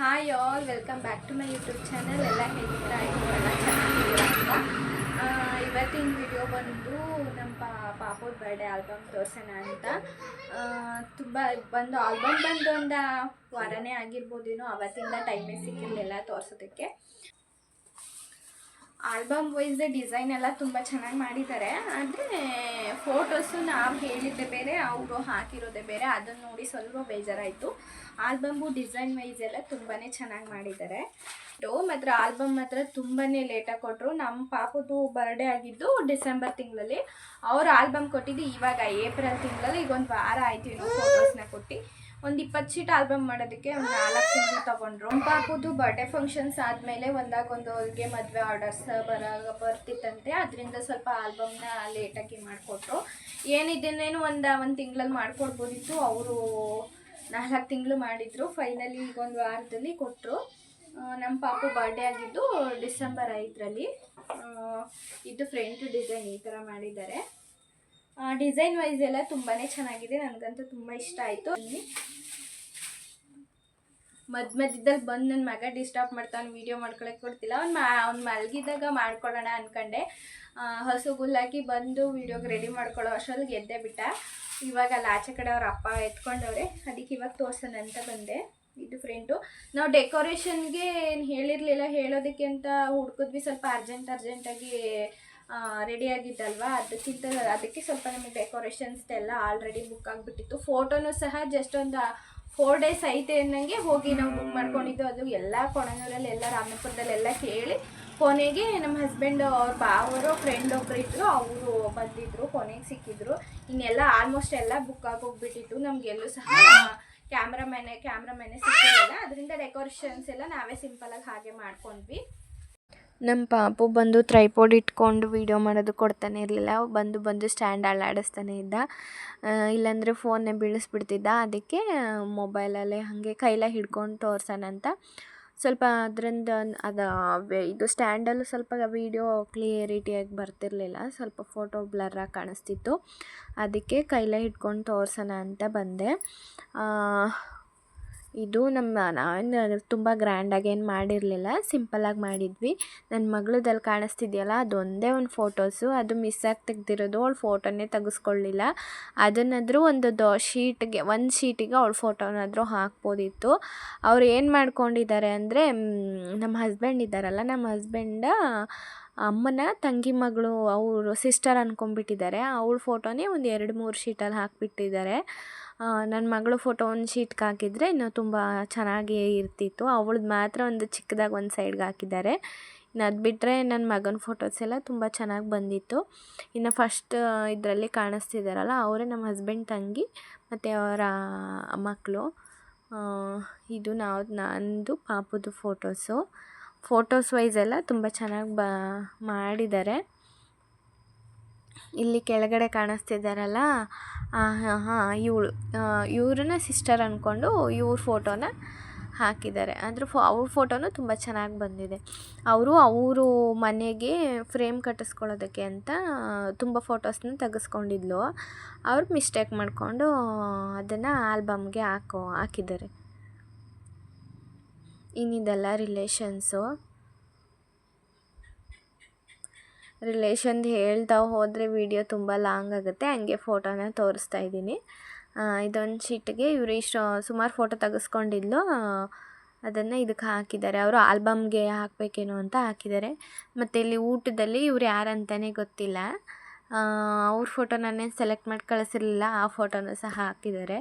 Hi all welcome back to my YouTube channel ಎಲ್ಲ ಆಯಿತು ಎಲ್ಲ ಅಂತ ಇವತ್ತಿನ ವಿಡಿಯೋ ಬಂದು ನಮ್ಮ ಪಾ ಪಾಪದ ಬರ್ಡೇ ಆಲ್ಬಮ್ ತೋರ್ಸೋಣ ಅಂತ. ತುಂಬ ಬಂದು ಆಲ್ಬಮ್ ಬಂದು ಒಂದು ವಾರನೇ ಆಗಿರ್ಬೋದೇನೋ ಅವತ್ತಿಂದ ಟೈಮೇ ಸಿಕ್ಕಿರಲಿಲ್ಲ ತೋರ್ಸೋದಕ್ಕೆ. ಆಲ್ಬಮ್ ವೈಸ್ ಡಿಸೈನ್ ಎಲ್ಲ ತುಂಬ ಚೆನ್ನಾಗಿ ಮಾಡಿದ್ದಾರೆ. ಆದರೆ ಫೋಟೋಸು ನಾವು ಹೇಳಿದ್ದೆ ಬೇರೆ, ಅವರು ಹಾಕಿರೋದೇ ಬೇರೆ ಅದನ್ನು ನೋಡಿ ಸ್ವಲ್ಪ ಬೇಜಾರಾಯಿತು. ಆಲ್ಬಮ್ಮು ಡಿಸೈನ್ ವೈಸ್ ಎಲ್ಲ ತುಂಬಾ ಚೆನ್ನಾಗಿ ಮಾಡಿದ್ದಾರೆ. ಮಾತ್ರ ಆಲ್ಬಮ್ ಮಾತ್ರ ತುಂಬಾ ಲೇಟಾಗಿ ಕೊಟ್ಟರು ನಮ್ಮ ಪಾಪದು ಬರ್ಡೇ ಆಗಿದ್ದು ಡಿಸೆಂಬರ್ ತಿಂಗಳಲ್ಲಿ. ಅವ್ರು ಆಲ್ಬಮ್ ಕೊಟ್ಟಿದ್ದು ಇವಾಗ ಏಪ್ರಿಲ್ ತಿಂಗಳಲ್ಲಿ ಈಗ ಒಂದು ವಾರ ಆಯಿತು ಇನ್ನು ಫೋಟೋಸ್ನ ಕೊಟ್ಟು. ಒಂದು ಇಪ್ಪತ್ತು ಶೀಟ್ ಆಲ್ಬಮ್ ಮಾಡೋದಕ್ಕೆ ಒಂದು ನಾಲ್ಕು ತಿಂಗಳು ತೊಗೊಂಡ್ರು. ಪಾಪುದು ಬರ್ಡೇ ಫಂಕ್ಷನ್ಸ್ ಆದಮೇಲೆ ಒಂದಾಗೊಂದು ಅವ್ರಿಗೆ ಮದುವೆ ಆರ್ಡರ್ಸ್ ಬರ, ಬರ್ತಿತ್ತಂತೆ. ಅದರಿಂದ ಸ್ವಲ್ಪ ಆಲ್ಬಮ್ನ ಲೇಟಾಗಿ ಮಾಡಿಕೊಟ್ರು. ಏನಿದ್ದೇನೇನು ಒಂದು ಒಂದು ತಿಂಗಳಲ್ಲಿ ಮಾಡ್ಕೊಡ್ಬೋದಿತ್ತು. ಅವರು ನಾಲ್ಕು ತಿಂಗಳು ಮಾಡಿದರು. ಫೈನಲಿ ಈಗ ಒಂದು ವಾರದಲ್ಲಿ ಕೊಟ್ಟರು ನಮ್ಮ ಪಾಪು ಬರ್ಡೇ ಆಗಿದ್ದು ಡಿಸೆಂಬರ್ ಐದರಲ್ಲಿ. ಇದು ಫ್ರಂಟ್ ಡಿಸೈನ್ ಈ ಥರ ಮಾಡಿದ್ದಾರೆ. ಡಿಸೈನ್ ವೈಸ್ ಎಲ್ಲ ತುಂಬಾ ಚೆನ್ನಾಗಿದೆ. ನನಗಂತೂ ತುಂಬ ಇಷ್ಟ ಆಯಿತು. ಮಧ್ಯ ಮಧ್ಯದಲ್ಲಿ ಬಂದು ನನ್ನ ಮಗ ಡಿಸ್ಟರ್ಬ್ ಮಾಡ್ತಾನೆ ವೀಡಿಯೋ ಮಾಡ್ಕೊಳಕ್ಕೆ ಕೊಡ್ತಿಲ್ಲ. ಅವ್ನು ಮಾ, ಅವ್ನು ಮಲಗಿದಾಗ ಮಾಡ್ಕೊಡೋಣ ಅಂದ್ಕೊಂಡೆ ಹಸುಗುಲ್ಲಾಕಿ ಹಸು ಗುಲ್ಲಾಕಿ ಬಂದು ವೀಡಿಯೋಗೆ ರೆಡಿ ಮಾಡ್ಕೊಳ್ಳೋ ಅಷ್ಟರಲ್ಲಿ ಎದ್ದೆ ಬಿಟ್ಟ. ಇವಾಗ ಅಲ್ಲಿ ಆಚೆ ಕಡೆ ಅವ್ರ ಅಪ್ಪ ಎತ್ಕೊಂಡವ್ರೆ. ಅದಕ್ಕೆ ಇವಾಗ ತೋರ್ಸೋಣ ಅಂತ ಬಂದೆ. ಇದು ಫ್ರೆಂಡು ನಾವು ಡೆಕೋರೇಷನ್ಗೆ ಏನು ಹೇಳಿರಲಿಲ್ಲ, ಹೇಳೋದಕ್ಕೆ ಅಂತ ಹುಡ್ಕಿದ್ವಿ. ಸ್ವಲ್ಪ ಅರ್ಜೆಂಟ್ ಅರ್ಜೆಂಟಾಗಿ ರೆಡಿ ಆಗಿದ್ದಲ್ವಾ? ಅದಕ್ಕಿಂತ ಅದಕ್ಕೆ ಸ್ವಲ್ಪ ನಮಗೆ ಡೆಕೋರೇಷನ್ಸ್ ಎಲ್ಲ ಆಲ್ರೆಡಿ ಬುಕ್ ಆಗಿಬಿಟ್ಟಿತ್ತು. ಫೋಟೋನು ಸಹ ಜಸ್ಟ್ ಒಂದು ಫೋರ್ ಡೇಸ್ ಐತೆ ಅನ್ನಂಗೆ ಹೋಗಿ ನಾವು ಬುಕ್ ಮಾಡ್ಕೊಂಡಿದ್ದು. ಅದು ಎಲ್ಲ ಕೊಣನೂರಲ್ಲಿ ಎಲ್ಲ ರಾಮಪುರದಲ್ಲಿ ಎಲ್ಲ ಕೇಳಿ ಕೊನೆಗೆ ನಮ್ಮ ಹಸ್ಬೆಂಡ್ ಅವ್ರ ಬಾವರು ಫ್ರೆಂಡ್ ಒಬ್ರು ಇದ್ರು, ಅವರು ಬಂದಿದ್ರು, ಕೊನೆಗೆ ಸಿಕ್ಕಿದ್ರು. ಇನ್ನೆಲ್ಲ ಆಲ್ಮೋಸ್ಟ್ ಎಲ್ಲ ಬುಕ್ ಆಗೋಗ್ಬಿಟ್ಟಿತ್ತು. ನಮಗೆಲ್ಲೂ ಸಹ ಕ್ಯಾಮ್ರಾಮ್ಯಾನೆ ಕ್ಯಾಮ್ರಾಮ್ಯಾನೆ ಸಿಕ್ಕಿರಲಿಲ್ಲ ಅದರಿಂದ ಡೆಕೋರೇಷನ್ಸ್ ಎಲ್ಲ ನಾವೇ ಸಿಂಪಲಾಗಿ ಹಾಗೆ ಮಾಡ್ಕೊಂಡ್ವಿ. ನಮ್ಮ ಪಾಪು ಬಂದು ಟ್ರೈಪೋಡ್ ಇಟ್ಕೊಂಡು ವೀಡಿಯೋ ಮಾಡೋದು ಕೊಡ್ತಾನೆ ಇರಲಿಲ್ಲ. ಬಂದು ಬಂದು ಸ್ಟ್ಯಾಂಡ್ ಅಲ್ಲಾಡಿಸ್ತಾನೆ ಇದ್ದ. ಇಲ್ಲಾಂದರೆ ಫೋನ್ನೇ ಬೀಳಿಸ್ಬಿಡ್ತಿದ್ದ. ಅದಕ್ಕೆ ಮೊಬೈಲಲ್ಲೇ ಹಾಗೆ ಕೈಲ ಹಿಡ್ಕೊಂಡು ತೋರ್ಸೋಣ ಅಂತ. ಸ್ವಲ್ಪ ಅದರಿಂದ ಅದು ಇದು ಸ್ಟ್ಯಾಂಡಲ್ಲೂ ಸ್ವಲ್ಪ ವೀಡಿಯೋ ಕ್ಲಿಯರಿಟಿಯಾಗಿ ಬರ್ತಿರಲಿಲ್ಲ. ಸ್ವಲ್ಪ ಫೋಟೋ ಬ್ಲರಾಗಿ ಕಾಣಿಸ್ತಿತ್ತು. ಅದಕ್ಕೆ ಕೈಲೇ ಹಿಡ್ಕೊಂಡು ತೋರ್ಸೋಣ ಅಂತ ಬಂದೆ. ಇದು ನಮ್ಮ ನಾನು ತುಂಬ ಗ್ರ್ಯಾಂಡಾಗಿ ಏನು ಮಾಡಿರಲಿಲ್ಲ ಸಿಂಪಲ್ಲಾಗಿ ಮಾಡಿದ್ವಿ. ನನ್ನ ಮಗಳದಲ್ಲಿ ಕಾಣಿಸ್ತಿದೆಯಲ್ಲ, ಅದೊಂದೇ ಒಂದು ಫೋಟೋಸು ಅದು ಮಿಸ್ ಆಗಿ ತೆಗ್ದಿರೋದು, ಅವಳು ಫೋಟೋನೇ ತೆಗೆಸ್ಕೊಳ್ಳಿಲ್ಲ. ಅದನ್ನಾದರೂ ಒಂದು ದೊ ಶೀಟ್ಗೆ ಒಂದು ಶೀಟಿಗೆ ಅವಳ ಫೋಟೋನಾದರೂ ಹಾಕ್ಬೋದಿತ್ತು. ಅವ್ರು ಏನು ಮಾಡ್ಕೊಂಡಿದ್ದಾರೆ ಅಂದರೆ ನಮ್ಮ ಹಸ್ಬೆಂಡ್ ಇದ್ದಾರಲ್ಲ, ನಮ್ಮ ಹಸ್ಬೆಂಡ ಅಮ್ಮನ ತಂಗಿ ಮಗಳು, ಅವರು ಸಿಸ್ಟರ್ ಅಂದ್ಕೊಂಡ್ಬಿಟ್ಟಿದ್ದಾರೆ ಅವಳ ಫೋಟೋನೇ ಒಂದು ಎರಡು ಮೂರು ಶೀಟಲ್ಲಿ ಹಾಕಿಬಿಟ್ಟಿದ್ದಾರೆ. ನನ್ನ ಮಗಳು ಫೋಟೋ ಒಂದು ಶೀಟ್ಗೆ ಹಾಕಿದರೆ ಇನ್ನೂ ತುಂಬ ಚೆನ್ನಾಗಿ ಇರ್ತಿತ್ತು. ಅವಳದ್ದು ಮಾತ್ರ ಒಂದು ಚಿಕ್ಕದಾಗಿ ಒಂದು ಸೈಡ್ಗೆ ಹಾಕಿದ್ದಾರೆ. ಇನ್ನು ಅದು ಬಿಟ್ಟರೆ ನನ್ನ ಮಗನ ಫೋಟೋಸ್ ಎಲ್ಲ ತುಂಬ ಚೆನ್ನಾಗಿ ಬಂದಿತ್ತು. ಇನ್ನು ಫಸ್ಟ್ ಇದರಲ್ಲಿ ಕಾಣಿಸ್ತಿದ್ದಾರಲ್ಲ ಅವರೇ ನಮ್ಮ ಹಸ್ಬೆಂಡ್ ತಂಗಿ, ಮತ್ತು ಅವರ ಮಕ್ಕಳು ಇದು ನಾವು, ನಂದು ಪಾಪದ ಫೋಟೋಸು ಫೋಟೋಸ್ ವೈಸ್ ಎಲ್ಲ ತುಂಬ ಚೆನ್ನಾಗಿ ಬ, ಮಾಡಿದ್ದಾರೆ. ಇಲ್ಲಿ ಕೆಳಗಡೆ ಕಾಣಿಸ್ತಿದ್ದಾರಲ್ಲ ಹಾಂ ಹಾಂ, ಇವಳು ಇವ್ರನ್ನ ಸಿಸ್ಟರ್ ಅಂದ್ಕೊಂಡು ಇವ್ರ ಫೋಟೋನ ಹಾಕಿದ್ದಾರೆ. ಅಂದರೆ ಫೋ, ಅವ್ರ ಫೋಟೋನು ತುಂಬ ಚೆನ್ನಾಗಿ ಬಂದಿದೆ. ಅವರು ಅವರು ಮನೆಗೆ ಫ್ರೇಮ್ ಕಟ್ಟಿಸ್ಕೊಳ್ಳೋದಕ್ಕೆ ಅಂತ ತುಂಬ ಫೋಟೋಸ್ನ ತೆಗೆಸ್ಕೊಂಡಿದ್ಲು. ಅವ್ರು ಮಿಸ್ಟೇಕ್ ಮಾಡಿಕೊಂಡು ಅದನ್ನು ಆಲ್ಬಮ್ಗೆ ಹಾಕೋ, ಹಾಕಿದ್ದಾರೆ. ಇನ್ನಿದೆಲ್ಲ ರಿಲೇಷನ್ಸು ರಿಲೇಷನ್ದು ಹೇಳ್ತಾ ಹೋದರೆ ವಿಡಿಯೋ ತುಂಬ ಲಾಂಗ್ ಆಗುತ್ತೆ. ಹಂಗೆ ಫೋಟೋನ ತೋರಿಸ್ತಾ ಇದ್ದೀನಿ. ಇದೊಂದು ಶೀಟ್ಗೆ ಇವರು ಇಷ್ಟು ಸುಮಾರು ಫೋಟೋ ತೆಗೆಸ್ಕೊಂಡಿದ್ಲು. ಅದನ್ನು ಇದಕ್ಕೆ ಹಾಕಿದ್ದಾರೆ. ಅವರು ಆಲ್ಬಮ್ಗೆ ಹಾಕಬೇಕೇನೋ ಅಂತ ಹಾಕಿದ್ದಾರೆ. ಮತ್ತು ಇಲ್ಲಿ ಊಟದಲ್ಲಿ ಇವ್ರು ಯಾರಂತಲೇ ಗೊತ್ತಿಲ್ಲ. ಅವ್ರ ಫೋಟೋ ನಾನೇನು ಸೆಲೆಕ್ಟ್ ಮಾಡಿ ಕಳಿಸಿರಲಿಲ್ಲ. ಆ ಫೋಟೋನ ಸಹ ಹಾಕಿದ್ದಾರೆ.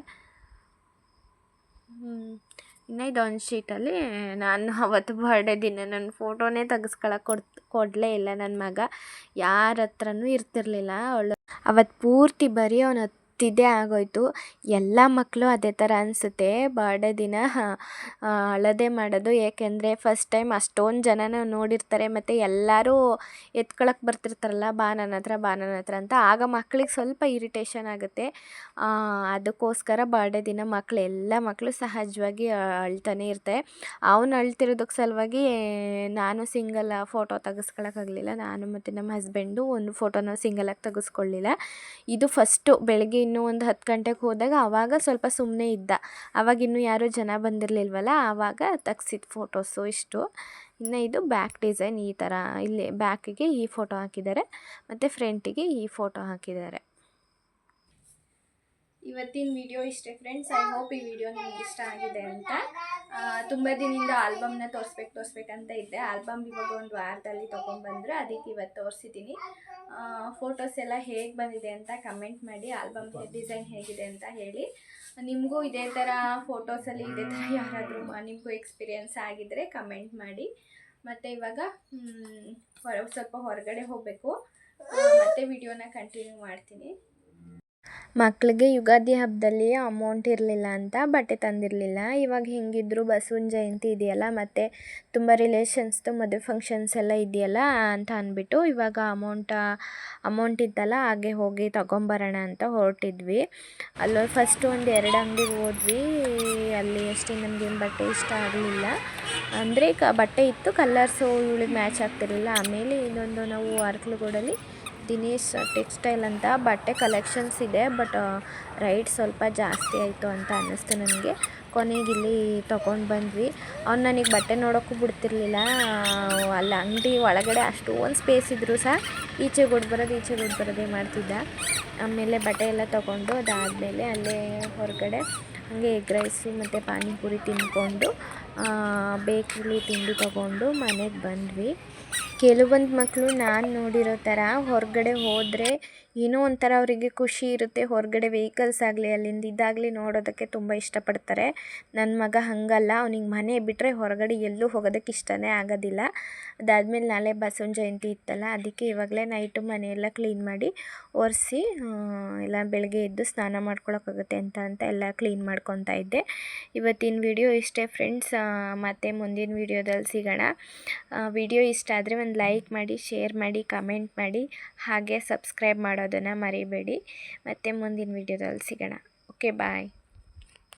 ಇನ್ನು ಇದೊಂದು ಶೀಟಲ್ಲಿ ನಾನು ಅವತ್ತು ಬರ್ಡೇ ದಿನ ನನ್ನ ಫೋಟೋನೇ ತೆಗೆಸ್ಕೊಳಕ್ಕೆ ಕೊಡ್ ಕೊಡಲೇ ಇಲ್ಲ ನನ್ನ ಮಗ. ಯಾರ ಹತ್ರನೂ ಇರ್ತಿರ್ಲಿಲ್ಲ. ಅವಳು ಅವತ್ತು ಪೂರ್ತಿ ಬರೀ ಅವನು ಹತ್ತಿದ್ದೇ ಆಗೋಯ್ತು. ಎಲ್ಲ ಮಕ್ಕಳು ಅದೇ ಥರ ಅನಿಸುತ್ತೆ. ಬರ್ಡೇ ದಿನ ಅಳದೆ ಮಾಡೋದು. ಏಕೆಂದರೆ ಫಸ್ಟ್ ಟೈಮ್ ಅಷ್ಟೊಂದು ಜನನ ನೋಡಿರ್ತಾರೆ. ಮತ್ತು ಎಲ್ಲರೂ ಎತ್ಕೊಳಕ್ಕೆ ಬರ್ತಿರ್ತಾರಲ್ಲ, ಬಾ ನನ್ನ ಹತ್ರ, ಬಾ ನನ್ನ ಹತ್ರ ಅಂತ. ಆಗ ಮಕ್ಳಿಗೆ ಸ್ವಲ್ಪ ಇರಿಟೇಷನ್ ಆಗುತ್ತೆ. ಅದಕ್ಕೋಸ್ಕರ ಬರ್ಡೇ ದಿನ ಮಕ್ಕಳು ಎಲ್ಲ ಮಕ್ಕಳು ಸಹಜವಾಗಿ ಅಳ್ತಾನೆ ಇರ್ತಾರೆ ಅವನು ಅಳ್ತಿರೋದಕ್ಕೆ ಸಲುವಾಗಿ ನಾನು ಸಿಂಗಲ್ ಫೋಟೋ ತೆಗೆಸ್ಕೊಳಕ್ಕಾಗಲಿಲ್ಲ ನಾನು ಮತ್ತು ನಮ್ಮ ಹಸ್ಬೆಂಡು ಒಂದು ಫೋಟೋನ ಸಿಂಗಲಾಗಿ ತೆಗೆಸ್ಕೊಳ್ಳಿಲ್ಲ ಇದು ಫಸ್ಟು ಬೆಳಗ್ಗಿನ ಇನ್ನೂ ಒಂದು ಹತ್ತು ಗಂಟೆಗೆ ಹೋದಾಗ ಆವಾಗ ಸ್ವಲ್ಪ ಸುಮ್ಮನೆ ಇದ್ದ. ಆವಾಗ ಇನ್ನೂ ಯಾರೂ ಜನ ಬಂದಿರಲಿಲ್ವಲ್ಲ, ಆವಾಗ ತೆಗ್ಸಿದ ಫೋಟೋಸು ಇಷ್ಟು. ಇನ್ನು ಇದು ಬ್ಯಾಕ್ ಡಿಸೈನ್ ಈ ಥರ ಇಲ್ಲಿ ಬ್ಯಾಕಿಗೆ ಈ ಫೋಟೋ ಹಾಕಿದ್ದಾರೆ, ಮತ್ತು ಫ್ರಂಟಿಗೆ ಈ ಫೋಟೋ ಹಾಕಿದ್ದಾರೆ. ಇವತ್ತಿನ ವಿಡಿಯೋ ಇಷ್ಟೇ ಫ್ರೆಂಡ್ಸ್ ಐ ಹೋಪ್ ಈ ವಿಡಿಯೋ ನಿಮ್ಗೆ ಇಷ್ಟ ಆಗಿದೆ ಅಂತ. ತುಂಬ ದಿನದಿಂದ ಆಲ್ಬಮ್ನ ತೋರಿಸ್ಬೇಕು ಅಂತ ಇದ್ದೆ. ಆಲ್ಬಮ್ ಇವಾಗ ಒಂದು ವಾರದಲ್ಲಿ ತೊಗೊಂಡ್ಬಂದ್ರೆ, ಅದಕ್ಕೆ ಇವತ್ತು ತೋರಿಸಿದ್ದೀನಿ. ಫೋಟೋಸ್ ಎಲ್ಲ ಹೇಗೆ ಬಂದಿದೆ ಅಂತ ಕಮೆಂಟ್ ಮಾಡಿ ಆಲ್ಬಮ್ ಡಿಸೈನ್ ಹೇಗಿದೆ ಅಂತ ಹೇಳಿ. ನಿಮಗೂ ಇದೇ ಥರ ಫೋಟೋಸಲ್ಲಿ ಇದೇ ಥರ ಯಾರಾದರೂ ನಿಮಗೂ ಎಕ್ಸ್ಪೀರಿಯನ್ಸ್ ಆಗಿದ್ದರೆ ಕಮೆಂಟ್ ಮಾಡಿ. ಮತ್ತು ಇವಾಗ ಹೊರ, ಸ್ವಲ್ಪ ಹೊರಗಡೆ ಹೋಗಬೇಕು. ಮತ್ತೆ ವಿಡಿಯೋನ ಕಂಟಿನ್ಯೂ ಮಾಡ್ತೀನಿ. ಮಕ್ಕಳಿಗೆ ಯುಗಾದಿ ಹಬ್ಬದಲ್ಲಿ ಅಮೌಂಟ್ ಇರಲಿಲ್ಲ ಅಂತ, ಬಟ್ಟೆ ತಂದಿರಲಿಲ್ಲ. ಇವಾಗ ಹೆಂಗಿದ್ರು ಬಸವನ ಜಯಂತಿ ಇದೆಯಲ್ಲ, ಮತ್ತು ತುಂಬ ರಿಲೇಷನ್ಸ್ದು ಮದುವೆ ಫಂಕ್ಷನ್ಸ್ ಎಲ್ಲ ಇದೆಯಲ್ಲ ಅಂತ ಅಂದ್ಬಿಟ್ಟು ಇವಾಗ ಅಮೌಂಟ ಅಮೌಂಟ್ ಇತ್ತಲ್ಲ, ಹಾಗೆ ಹೋಗಿ ತಗೊಂಬರೋಣ ಅಂತ ಹೊರಟಿದ್ವಿ. ಅಲ್ಲೋ ಫಸ್ಟ್ ಒಂದು ಎರಡು ಅಂಗಡಿಗೆ ಹೋದ್ವಿ. ಅಲ್ಲಿ ಅಷ್ಟೇ ನಮಗೇನು ಬಟ್ಟೆ ಇಷ್ಟ ಆಗಲಿಲ್ಲ. ಅಂದರೆ ಬಟ್ಟೆ ಇತ್ತು ಕಲರ್ಸು ಇವಳಿಗೆ ಮ್ಯಾಚ್ ಆಗ್ತಿರಲಿಲ್ಲ. ಆಮೇಲೆ ಇನ್ನೊಂದು ನಾವು ಅರ್ಕಲಗೂಡಲ್ಲಿ ದಿನೇಶ್ ಟೆಕ್ಸ್ಟೈಲ್ ಅಂತ ಬಟ್ಟೆ ಕಲೆಕ್ಷನ್ಸ್ ಇದೆ, ಬಟ್ ರೈಟ್ ಸ್ವಲ್ಪ ಜಾಸ್ತಿ ಆಯಿತು ಅಂತ ಅನ್ನಿಸ್ತು ನನಗೆ. ಕೊನೆಗೆ ಇಲ್ಲಿ ತೊಗೊಂಡು ಬಂದ್ವಿ. ಅವ್ನು ನನಗೆ ಬಟ್ಟೆ ನೋಡೋಕ್ಕೂ ಬಿಡ್ತಿರ್ಲಿಲ್ಲ. ಅಲ್ಲಿ ಅಂಗಡಿ ಒಳಗಡೆ ಅಷ್ಟೊಂದು ಸ್ಪೇಸ್ ಇದ್ದರೂ ಸಹ ಈಚೆ ಗುಡ್ ಬರೋದು, ಈಚೆ ಗುಡ್ ಬರೋದೇ ಮಾಡ್ತಿದ್ದ. ಆಮೇಲೆ ಬಟ್ಟೆ ಎಲ್ಲ ತೊಗೊಂಡು ಅದಾದಮೇಲೆ ಅಲ್ಲೇ ಹೊರಗಡೆ ಹಾಗೆ ಎಗ್ ರೈಸು ಮತ್ತು ಪಾನಿಪುರಿ ತಿಂದ್ಕೊಂಡು ಬೇಕ್ರಿ ತಿಂಡಿ ತೊಗೊಂಡು ಮನೆಗೆ ಬಂದ್ವಿ. ಕೆಲವೊಂದು ಮಕ್ಕಳು ನಾನು ನೋಡಿರೋ ಥರ ಹೊರಗಡೆ ಹೋದರೆ ಏನೋ ಒಂಥರ ಅವರಿಗೆ ಖುಷಿ ಇರುತ್ತೆ. ಹೊರಗಡೆ ವೆಹಿಕಲ್ಸ್ ಆಗಲಿ, ಅಲ್ಲಿಂದ ಇದಾಗಲಿ ನೋಡೋದಕ್ಕೆ ತುಂಬ ಇಷ್ಟಪಡ್ತಾರೆ. ನನ್ನ ಮಗ ಹಾಗಲ್ಲ. ಅವನಿಗೆ ಮನೆ ಬಿಟ್ಟರೆ ಹೊರಗಡೆ ಎಲ್ಲೂ ಹೋಗೋದಕ್ಕೆ ಇಷ್ಟನೇ ಆಗೋದಿಲ್ಲ. ಅದಾದಮೇಲೆ ನಾಳೆ ಬಸವನ ಜಯಂತಿ ಇತ್ತಲ್ಲ, ಅದಕ್ಕೆ ಇವಾಗಲೇ ನೈಟು ಮನೆಯೆಲ್ಲ ಕ್ಲೀನ್ ಮಾಡಿ ಒರೆಸಿ ಎಲ್ಲ ಬೆಳಗ್ಗೆ ಎದ್ದು ಸ್ನಾನ ಮಾಡ್ಕೊಳಕ್ಕಾಗುತ್ತೆ ಅಂತ ಅಂತ ಎಲ್ಲ ಕ್ಲೀನ್ ಮಾಡ್ಕೊತಾ ಇದ್ದೆ. ಇವತ್ತಿನ ವಿಡಿಯೋ ಇಷ್ಟೇ ಫ್ರೆಂಡ್ಸ್ ಮತ್ತು ಮುಂದಿನ ವಿಡಿಯೋದಲ್ಲಿ ಸಿಗೋಣ. ವಿಡಿಯೋ ಇಷ್ಟ ಆದರೆ ಒಂದು ಲೈಕ್ ಮಾಡಿ ಶೇರ್ ಮಾಡಿ ಕಮೆಂಟ್ ಮಾಡಿ, ಹಾಗೆ ಸಬ್ಸ್ಕ್ರೈಬ್ ಮಾಡೋದನ್ನು ಮರಿಬೇಡಿ. ಮತ್ತು ಮುಂದಿನ ವಿಡಿಯೋದಲ್ಲಿ ಸಿಗೋಣ. Okay bye